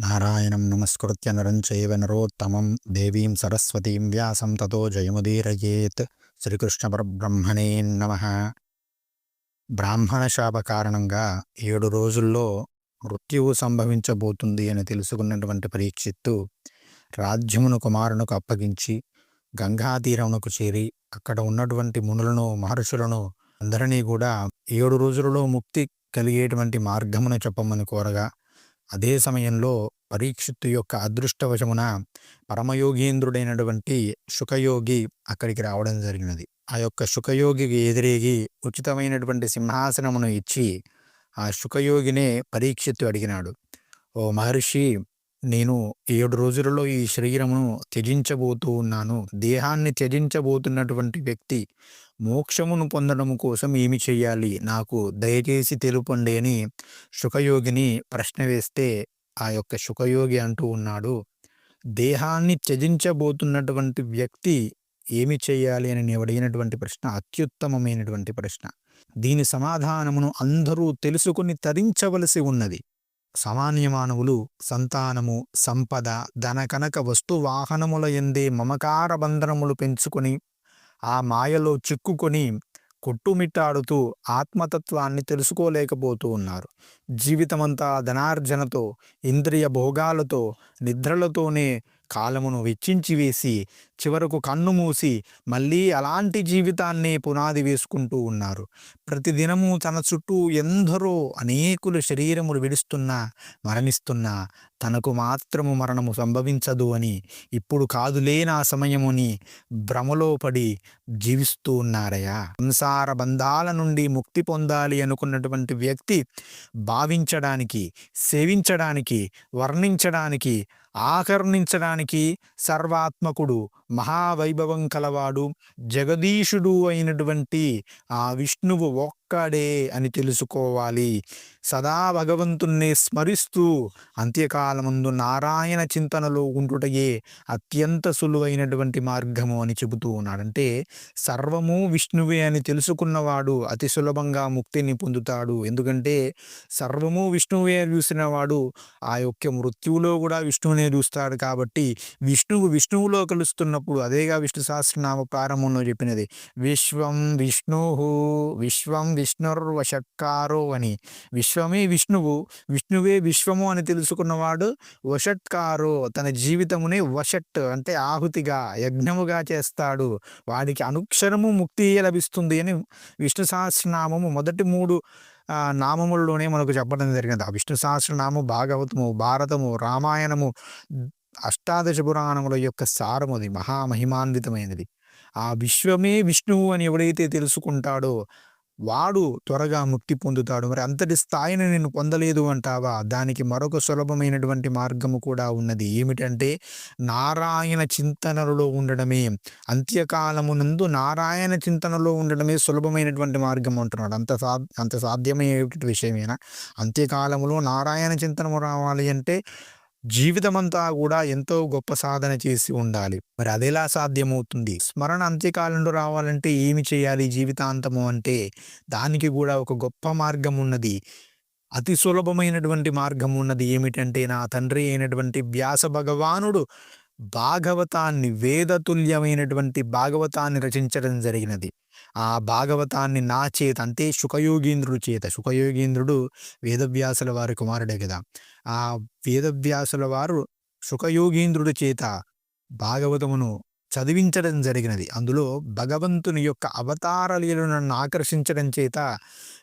నారాయణం నమస్కృత్య నరం చైవ నరోత్తమం దేవీం సరస్వతీం వ్యాసం తతో జయముదీరయేత్ శ్రీకృష్ణ పరబ్రహ్మణే నమ బ్రాహ్మణ శాప కారణంగా ఏడు రోజుల్లో మృత్యువు సంభవించబోతుంది అని తెలుసుకున్నటువంటి పరీక్షిత్తు రాజ్యమును కుమారునకు అప్పగించి గంగా తీరమునకు చేరి అక్కడ ఉన్నటువంటి మునులను మహర్షులను అందరినీ కూడా ఏడు రోజులలో ముక్తి కలిగేటువంటి మార్గమును చెప్పమని కోరగా అదే సమయంలో పరీక్షిత్తు యొక్క అదృష్టవశమున పరమయోగీంద్రుడైనటువంటి శుకయోగి అక్కడికి రావడం జరిగినది. ఆ యొక్క శుకయోగికి ఎదిరేగి ఉచితమైనటువంటి సింహాసనమును ఇచ్చి ఆ శుకయోగినే పరీక్షిత్తు అడిగినాడు. ఓ మహర్షి నేను ఏడు రోజులలో ఈ శరీరమును త్యజించబోతూ ఉన్నాను. దేహాన్ని త్యజించబోతున్నటువంటి వ్యక్తి మోక్షమును పొందడం కోసం ఏమి చేయాలి? నాకు దయచేసి తెలుపండి అని శుకయోగిని ప్రశ్న వేస్తే ఆ యొక్క శుకయోగి అంటూ ఉన్నాడు. దేహాన్ని త్యజించబోతున్నటువంటి వ్యక్తి ఏమి చేయాలి అని నేను అడిగినటువంటి ప్రశ్న అత్యుత్తమమైనటువంటి ప్రశ్న. దీని సమాధానమును అందరూ తెలుసుకుని తరించవలసి ఉన్నది. సామాన్య మానవులు సంతానము సంపద ధన కనక వస్తు వాహనముల ఎందే మమకార బంధనములు పెంచుకొని ఆ మాయలో చిక్కుకొని కొట్టుమిట్టాడుతూ ఆత్మతత్వాన్ని తెలుసుకోలేకపోతూ ఉన్నారు. జీవితమంతా ధనార్జనతో ఇంద్రియ భోగాలతో నిద్రలతోనే కాలమును వెచ్చించి వేసి చివరకు కన్ను మూసి మళ్ళీ అలాంటి జీవితాన్నే పునాది వేసుకుంటూ ఉన్నారు. ప్రతిదినము తన చుట్టూ ఎందరో అనేకులు శరీరములు విడుస్తున్నా మరణిస్తున్నా తనకు మాత్రము మరణము సంభవించదు అని ఇప్పుడు కాదులే నా సమయముని భ్రమలో పడి జీవిస్తూ ఉన్నారయ్యా. సంసార బంధాల నుండి ముక్తి పొందాలి అనుకున్నటువంటి వ్యక్తి భావించడానికి సేవించడానికి వర్ణించడానికి ఆకర్ణించడానికి సర్వాత్మకుడు మహావైభవం కలవాడు జగదీశుడు అయినటువంటి ఆ విష్ణువు ఒక్కడే అని తెలుసుకోవాలి. సదా భగవంతుణ్ణి స్మరిస్తూ అంత్యకాలముందు నారాయణ చింతనలో ఉంటుటయే అత్యంత సులువైనటువంటి మార్గము అని చెబుతూ ఉన్నాడంటే సర్వము విష్ణువే అని తెలుసుకున్నవాడు అతి సులభంగా ముక్తిని పొందుతాడు. ఎందుకంటే సర్వము విష్ణువే చూసినవాడు ఆ యొక్క మృత్యువులో కూడా విష్ణువునే చూస్తాడు కాబట్టి విష్ణువు విష్ణువులో కలుస్తున్నప్పుడు అదేగా విష్ణు సహస్రనామ ప్రారంభంలో చెప్పినది. విశ్వం విష్ణు విశ్వం విష్ణుర్వషట్కారో అని. విశ్వమే విష్ణువు విష్ణువే విశ్వము అని తెలుసుకున్నవాడు వషట్కారో తన జీవితమునే వషట్ అంటే ఆహుతిగా యజ్ఞముగా చేస్తాడు. వాడికి అనుక్షరము ముక్తి లభిస్తుంది అని విష్ణు సహస్రనామము మొదటి మూడు నామముల్లోనే మనకు చెప్పడం జరిగింది. ఆ విష్ణు సహస్రనామము భాగవతము భారతము రామాయణము అష్టాదశ పురాణముల యొక్క సారముది మహామహిమాన్వితమైనది. ఆ విశ్వమే విష్ణువు అని ఎవడైతే తెలుసుకుంటాడో వాడు త్వరగా ముక్తి పొందుతాడు. మరి అంతటి స్థాయిని నేను పొందలేదు అంటావా? దానికి మరొక సులభమైనటువంటి మార్గము కూడా ఉన్నది. ఏమిటంటే నారాయణ చింతనలో ఉండడమే. అంత్యకాలమునందు నారాయణ చింతనలో ఉండడమే సులభమైనటువంటి మార్గం అంటున్నాడు. అంత సా అంత సాధ్యమయ్యేటువంటి విషయమేనా? అంత్యకాలములో నారాయణ చింతనము రావాలి అంటే జీవితమంతా కూడా ఎంతో గొప్ప సాధన చేసి ఉండాలి. మరి అదెలా సాధ్యమవుతుంది? స్మరణ అంత్యకాలంలో రావాలంటే ఏమి చేయాలి? జీవితాంతము అంటే దానికి కూడా ఒక గొప్ప మార్గం ఉన్నది. అతి సులభమైనటువంటి మార్గం ఉన్నది ఏమిటంటే నా తండ్రి అయినటువంటి వ్యాస భగవానుడు భాగవతాన్ని వేదతుల్యమైనటువంటి భాగవతాన్ని రచించడం జరిగినది. ఆ భాగవతాన్ని నా చేత అంతే శుకయోగీంద్రుడు చేత. శుకయోగీంద్రుడు వేదవ్యాసుల వారి కుమారుడే కదా. ఆ వేదవ్యాసుల వారు శుకయోగీంద్రుడి చేత భాగవతమును చదివించడం జరిగినది. అందులో భగవంతుని యొక్క అవతార లీలను నన్ను ఆకర్షించడం చేత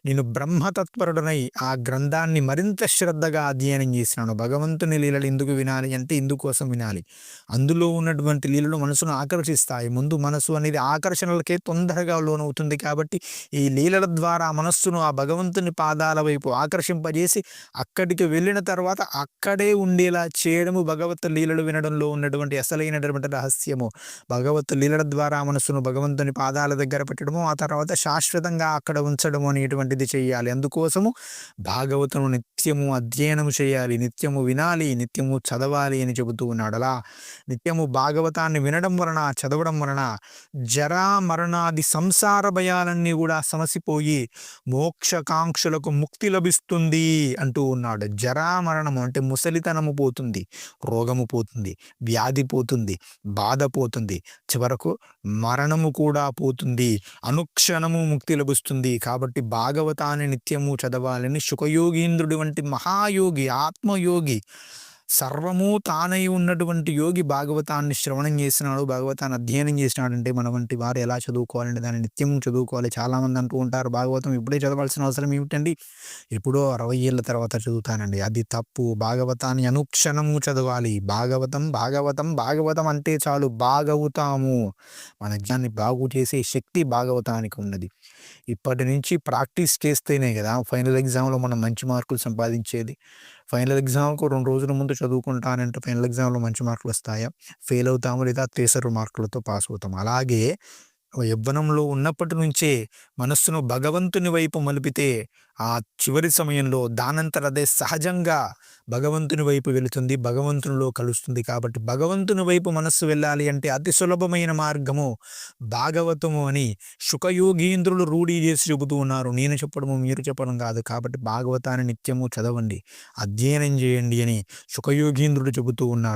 నేను బ్రహ్మతత్పరుడనై ఆ గ్రంథాన్ని మరింత శ్రద్ధగా అధ్యయనం చేసినాను. భగవంతుని లీలలు ఎందుకు వినాలి అంటే ఇందుకోసం వినాలి. అందులో ఉన్నటువంటి లీలలు మనసును ఆకర్షిస్తాయి. ముందు మనసు అనేది ఆకర్షణలకే తొందరగా లోనవుతుంది కాబట్టి ఈ లీలల ద్వారా మనస్సును ఆ భగవంతుని పాదాల వైపు ఆకర్షింపజేసి అక్కడికి వెళ్ళిన తర్వాత అక్కడే ఉండేలా చేయడము భగవత్ లీలలు వినడంలో ఉన్నటువంటి అసలైనటువంటి రహస్యము. భగవత్ లీలల ద్వారా మనసును భగవంతుని పాదాల దగ్గర పెట్టడము ఆ తర్వాత శాశ్వతంగా అక్కడ ఉంచడము అనేటువంటి అనేటువంటిది చేయాలి. అందుకోసము భాగవతము నిత్యము అధ్యయనము చేయాలి. నిత్యము వినాలి నిత్యము చదవాలి అని చెబుతూ ఉన్నాడు అలా నిత్యము భాగవతాన్ని వినడం వలన చదవడం వలన జరా మరణాది సంసార భయాలన్నీ కూడా సమసిపోయి మోక్షకాంక్షలకు ముక్తి లభిస్తుంది అంటూ ఉన్నాడు. జరా మరణము అంటే ముసలితనము పోతుంది రోగము పోతుంది వ్యాధి పోతుంది బాధ పోతుంది. చివరకు మరణము కూడా పోతుంది. అనుక్షణము ముక్తి లభిస్తుంది. కాబట్టి బాగా భాగవతాన్ని నిత్యము చదవాలని శుకయోగీంద్రుడి వంటి మహాయోగి ఆత్మయోగి సర్వము తానై ఉన్నటువంటి యోగి భాగవతాన్ని శ్రవణం చేసినాడు భాగవతాన్ని అధ్యయనం చేసినాడంటే మన వంటి వారు ఎలా చదువుకోవాలంటే దాన్ని నిత్యం చదువుకోవాలి. చాలామంది అంటూ ఉంటారు భాగవతం ఇప్పుడే చదవాల్సిన అవసరం ఏమిటండి? ఎప్పుడో అరవై ఏళ్ళ తర్వాత చదువుతానండి. అది తప్పు. భాగవతాన్ని అనుక్షణము చదవాలి. భాగవతం భాగవతం భాగవతం అంటే చాలు. బాగవుతాము. మన జ్ఞాన్ని బాగు చేసే శక్తి భాగవతానికి ఉన్నది. ఇప్పటి నుంచి ప్రాక్టీస్ చేస్తేనే కదా! ఫైనల్ ఎగ్జామ్లో మనం మంచి మార్కులు సంపాదించేది. ఫైనల్ ఎగ్జామ్కు రెండు రోజుల ముందు చదువుకుంటానంటే ఫైనల్ ఎగ్జామ్లో మంచి మార్కులు వస్తాయా? ఫెయిల్ అవుతాము లేదా? తేసరు మార్కులతో పాస్ అవుతాం అలాగే యవ్వనంలో ఉన్నప్పటి నుంచే మనస్సును భగవంతుని వైపు మలిపితే ఆ చివరి సమయంలో దానంతర అదే సహజంగా భగవంతుని వైపు వెళుతుంది భగవంతునిలో కలుస్తుంది. కాబట్టి భగవంతుని వైపు మనస్సు వెళ్ళాలి అంటే అతి సులభమైన మార్గము భాగవతము అని శుకయోగీంద్రులు రూఢీ చేసి చెబుతూ ఉన్నారు. నేను చెప్పడము మీరు చెప్పడం కాదు. కాబట్టి భాగవతాన్ని నిత్యము చదవండి అధ్యయనం చేయండి అని శుకయోగీంద్రుడు చెబుతూ ఉన్నారు.